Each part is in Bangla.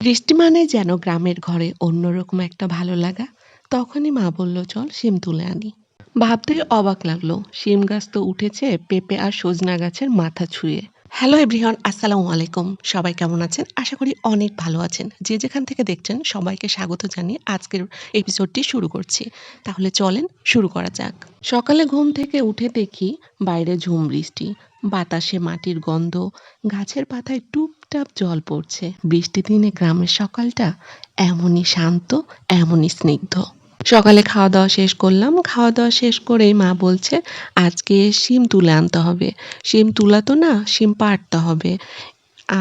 বৃষ্টি মানে যেন গ্রামের ঘরে অন্যরকম একটা ভালো লাগা। তখনই মা বলল, চল শিম তুলে আনি। ভাবতে অবাক লাগল, শিম গাছ তো উঠেছে পেঁপে আর সজনা গাছের মাথা ছুঁয়ে। হ্যালো এভরিওয়ান আসসালামু আলাইকুম সবাই কেমন আছেন? আশা করি অনেক ভালো আছেন। যে যেখান থেকে দেখছেন, সবাইকে স্বাগত জানিয়ে আজকের এপিসোডটি শুরু করছি। তাহলে চলেন শুরু করা যাক। সকালে ঘুম থেকে উঠে দেখি বাইরে ঝুম বৃষ্টি। বাতাসে মাটির গন্ধ। গাছের পাতায় টুপটাপ জল পড়ছে। বৃষ্টি দিনে গ্রামের সকালটা এমনই শান্ত, এমনই স্নিগ্ধ। সকালে খাওয়া দাওয়া শেষ করলাম। খাওয়া দাওয়া শেষ করেই মা বলছে, আজকে শিম তুলে আনতে হবে। শিম তুলা তো না, শিম পাড়তে হবে।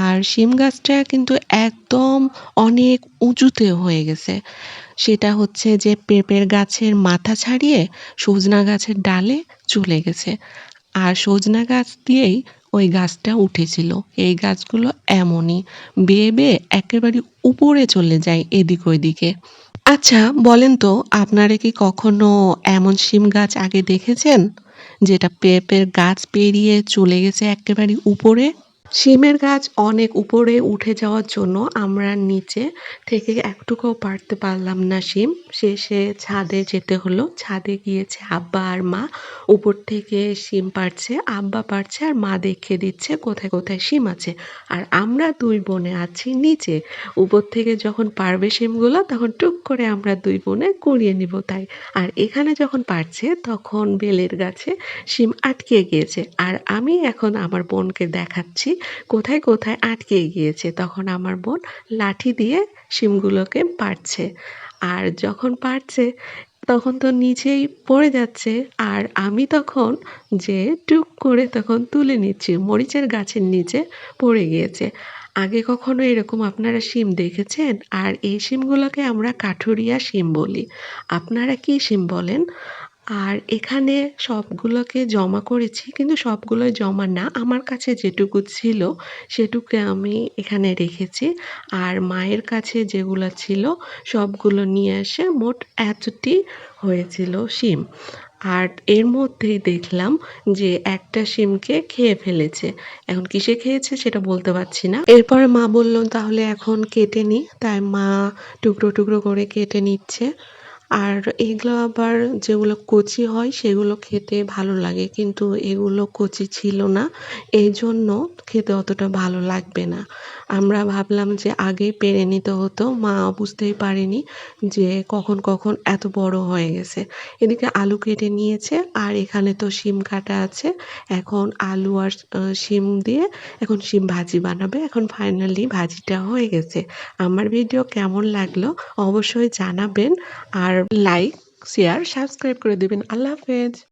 আর শিম গাছটা কিন্তু একদম অনেক উঁচুতে হয়ে গেছে। সেটা হচ্ছে যে পেঁপের গাছের মাথা ছাড়িয়ে সজনা গাছের ডালে চলে গেছে। আর সজনা গাছ দিয়েই ওই গাছটা উঠেছিল। এই গাছগুলো এমনই, বেয়ে বেয়ে একেবারে উপরে চলে যায় এদিক ওইদিকে। আচ্ছা বলেন তো, আপনারা কি কখনো এমন শিম গাছ আগে দেখেছেন? যেটা পেঁপের গাছ পেরিয়ে চলে গেছে একেবারে উপরে? শিমের গাছ অনেক উপরে উঠে যাওয়ার জন্য আমরা নিচে থেকে একটুকুও পারতে পারলাম না শিম। শেষে ছাদে যেতে হলো। ছাদে গিয়েছে আব্বা আর মা। উপর থেকে শিম পারছে, আব্বা পারছে আর মা দেখিয়ে দিচ্ছে কোথায় কোথায় শিম আছে। আর আমরা দুই বোনে আছি নিচে। উপর থেকে যখন পারবে শিমগুলো, তখন টুক করে আমরা দুই বোনে কুড়িয়ে নিব তাই। আর এখানে যখন পারছে, তখন বেলের গাছে শিম আটকে গিয়েছে। আর আমি এখন আমার বোনকে দেখাচ্ছি। কোথায় কোথায় আটকে গিয়েছে। তখন আমার বোন লাঠি দিয়ে শিমগুলোকে পারছে আর যখন পারছে তখন তো নিচেই পড়ে যাচ্ছে। আর আমি তখন যে টুক করে তখন তুলে নিচ্ছি, মরিচের গাছের নিচে পড়ে গিয়েছে। আগে কখনো এরকম আপনারা শিম দেখেছেন? আর এই শিমগুলোকে আমরা কাঠুরিয়া শিম বলি। আপনারা কি শিম বলেন? আর এখানে সবগুলোকে জমা করেছি, কিন্তু সবগুলোই জমা না। আমার কাছে যেটুকু ছিল, সেটুকু আমি এখানে রেখেছি। আর মায়ের কাছে যেগুলো ছিল, সবগুলো নিয়ে এসে মোট এতটি হয়েছিল শিম। আর এর মধ্যেই দেখলাম যে একটা শিমকে খেয়ে ফেলেছে। এখন কিসে খেয়েছে সেটা বলতে পারছি না। এরপরে মা বলল, তাহলে এখন কেটে নি। তাই মা টুকরো টুকরো করে কেটে নিচ্ছে। আর এগুলো আবার যেগুলো কচি হয়, সেগুলো খেতে ভালো লাগে। কিন্তু এগুলো কচি ছিল না এই জন্য খেতে অতটা ভালো লাগবে না। আমরা ভাবলাম যে আগেই পেরে নিতে হতো, মা বুঝতেই পারেনি যে কখন কখন এত বড় হয়ে গেছে। এদিকে আলু কেটে নিয়েছে, আর এখানে তো শিম কাটা আছে। এখন আলু আর শিম দিয়ে এখন শিম ভাজি বানাবে। এখন ফাইনালি ভাজিটা হয়ে গেছে। আমার ভিডিও কেমন লাগল অবশ্যই জানাবেন। আর লাইক শেয়ার সাবস্ক্রাইব করে দেবেন। আল্লাহ হাফেজ।